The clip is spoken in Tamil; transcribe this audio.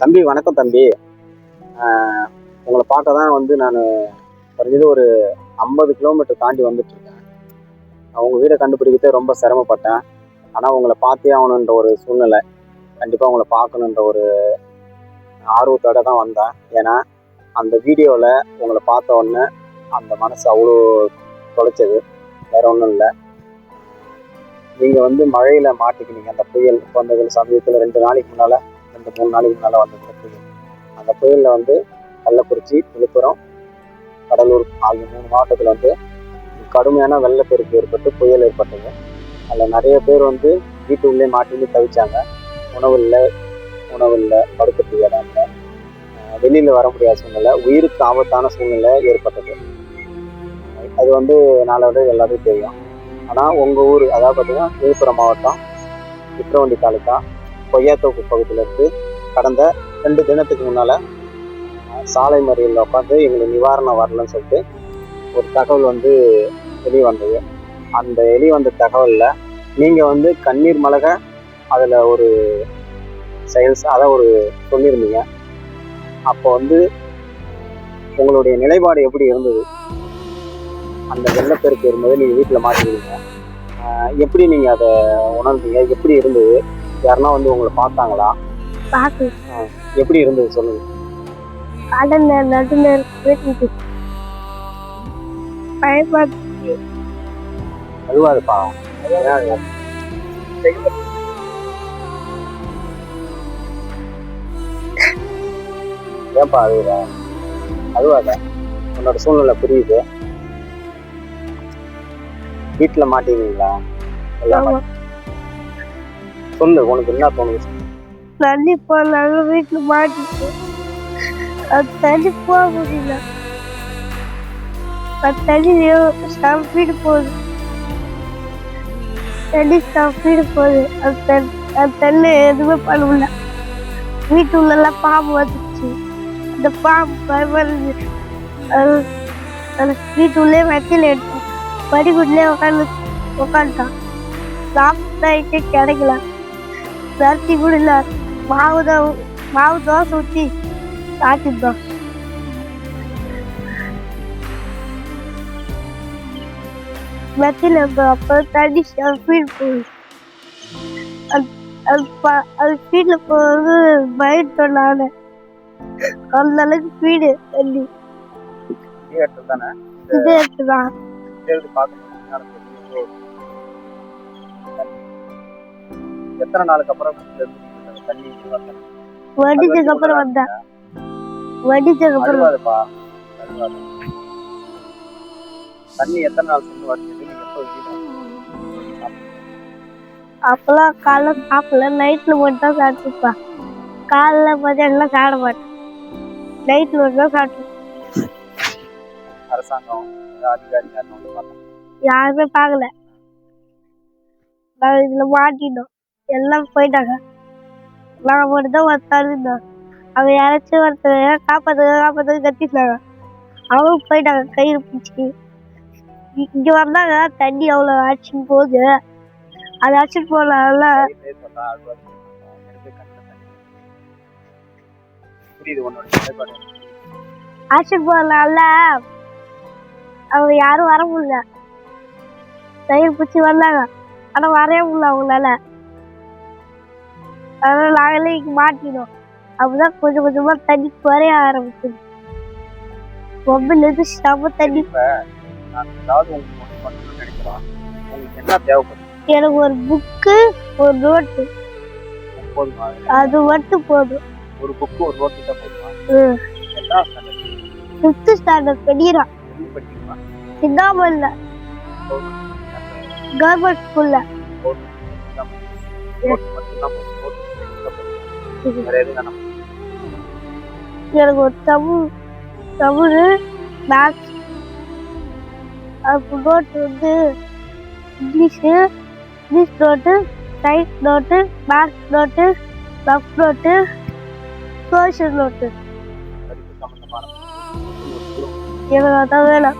தம்பி வணக்கம் தம்பி. உங்களை பார்க்க தான் வந்து நான் குறைஞ்சது ஒரு ஐம்பது கிலோமீட்டர் தாண்டி வந்துட்டு இருக்கேன் அவங்க வீடை கண்டுபிடிக்கிறதே ரொம்ப சிரமப்பட்டேன். ஆனால் உங்களை பார்த்தே ஆகணுன்ற ஒரு சூழ்நிலை கண்டிப்பாக உங்களை பார்க்கணுன்ற ஒரு ஆர்வத்தோட தான் வந்தேன். ஏன்னா அந்த வீடியோவில் உங்களை பார்த்த உடனே அந்த மனசு அவ்வளோ தொலைச்சது. வேற ஒன்றும் இல்லை. நீங்கள் வந்து மழையில் மாட்டிக்கினீங்க. அந்த புயல் வந்தது சமயத்தில் ரெண்டு நாளைக்கு முன்னால் ரெண்டு மூணு நாளைக்கு மேலே வந்து அந்த புயல் அந்த புயலில் வந்து கள்ளக்குறிச்சி விழுப்புரம் கடலூர் ஆகிய மூணு மாவட்டத்தில் வந்து கடுமையான வெள்ளப்பெருக்கு ஏற்பட்டு புயல் ஏற்பட்டது. அதில் நிறைய பேர் வந்து வீட்டுக்குள்ளே மாட்டிட்டு தவிச்சாங்க. உணவு இல்லை உணவு இல்லை படுக்கிறதுக்கு இடம் இல்லை வர முடியாத சூழ்நிலை உயிருக்கு ஆபத்தான சூழ்நிலை ஏற்பட்டது. அது வந்து நாளோட எல்லாருக்கும் தெரியும். ஆனால் உங்கள் ஊர் அதாவது பார்த்தீங்கன்னா விழுப்புரம் மாவட்டம் விக்ரவண்டி தாலுக்கா கொய்யாத்தோப்பு பகுதியில் இருந்து கடந்த ரெண்டு தினத்துக்கு முன்னால் சாலை மறியலில் உட்காந்து எங்களுக்கு நிவாரணம் வரலன்னு சொல்லிட்டு ஒரு தகவல் வந்து வெளியே வந்தது. அந்த வெளியே வந்த தகவலில் நீங்கள் வந்து கண்ணீர் மலக அதில் ஒரு செயல்ஸ் அதை ஒரு சொல்லியிருந்தீங்க. அப்போ வந்து உங்களுடைய நிலைப்பாடு எப்படி இருந்தது? அந்த வெள்ளப்பெருக்கு இருக்கும்போது நீங்கள் வீட்டில் மாட்டிக்கிறீங்க எப்படி நீங்கள் அதை உணர்ந்தீங்க? எப்படி இருந்தது? யாருன்னா வந்து உங்களை பார்த்தாங்களா? பாக்கு எப்படி இருந்தது சொல்லுங்க. கடல்ல நடுல இருக்கு பயப்பட அழுவாது பாவம் ஏன் ஏன்பா அழுகுற அழுவாத. உன்னோட சூழ்நிலை புரியுது. வீட்டுல மாட்டீங்களா எல்லாம். சொல்லு உனக்கு என்ன தோணுது? தண்ணி போனாங்க வீட்டுல மாட்டிட்டு அது தண்ணி போக முடியல. அது தண்ணி ஸ்டம்பீடு போகுது. தண்ணி ஸ்டம்பீடு போகுது. அது தண்ணி அது தண்ணி எதுவுமே பண்ண முடியல. வீட்டுள்ளெல்லாம் பாம்பு வந்துச்சு அந்த பாம்பு பயப்படுது அது அது வீட்டுள்ளே வச்சில எடுத்தோம் படிக்குள்ளே உட்காந்து உட்காந்துட்டான் சாப்பிட்டாயிட்டே கிடைக்கல. சர்த்தி கூட இல்ல மாவு தான் மாவு தோசை ஊற்றி சாப்பிட்டுருந்தோம் மெத்தில அப்போ தண்ணி ஃபீட் போகுது அது அது ஃபீல்டில் போகிறது பயத்தோம் நான் அந்த அளவுக்கு ஃபீடு தண்ணி இதே இடத்துல தானே எத்தனை நாளுக்கு அப்புறம் தண்ணி? வடிச்சதுக்கு அப்புறம் வந்தேன் வடிச்சதுக்கு அப்புறம் அழுவாதப்பா. அழுவாத. தண்ணி எத்தனை நாள் சென்று வருது நீங்க எப்போ அப்பெல்லாம் காலைல சாப்பிடல. நைட்ல மட்டும் தான் சாப்பிட்டுப்பேன் காலைல மதியானம் சாப்பிட மாட்டேன். நைட்ல மட்டும் தான் சாப்பிட்டு அரசாங்கம் அதிகாரி யாரும் பார்க்கல? நாங்கள் இதுல மாட்டினோம் எல்லாம் போயிட்டாங்க. நாங்கள் மட்டும் தான் ஒருத்தர் இருந்தோம் அவங்க யாராச்சும் ஒருத்தர் காப்பாற்று காப்பாற்று கத்திட்டாங்க. அவங்க போயிட்டாங்க கயிறு பிடிச்சி. இங்கே இங்க வந்தாங்க தண்ணி அவ்வளோ ஆச்சுன்னு போகுது அது அடிச்சுட்டு போனால கையிலே சொன்னா போனால அவங்க யாரும் வர முடியல. கயிறு பிடிச்சி வந்தாங்க. ஆனால் வரவே முடியல அவங்களால. அதனால நாங்களே மாட்டினோம் அப்பதான் கொஞ்சம் கொஞ்சமா தண்ணி குறைய ஆரம்பிச்சது மொபைல் செம தண்ணி. எனக்கு ஒரு புக்கு ஒரு நோட்டு அது மட்டும் போதும். ஒரு புக்கு ஒரு நோட்டு தான் போதுமா? ஃபிஃப்த் ஸ்டாண்டர்ட் படிக்கிறீங்களா சிந்தாமல்ல கவர்மெண்ட் ஸ்கூல்ல எனக்கு ஒரு தமிழ் தமிழ் மேக்ஸ் அது நோட்டு வந்து English English note science note maths note rough note social note எனக்கு அதான் வேணாம்.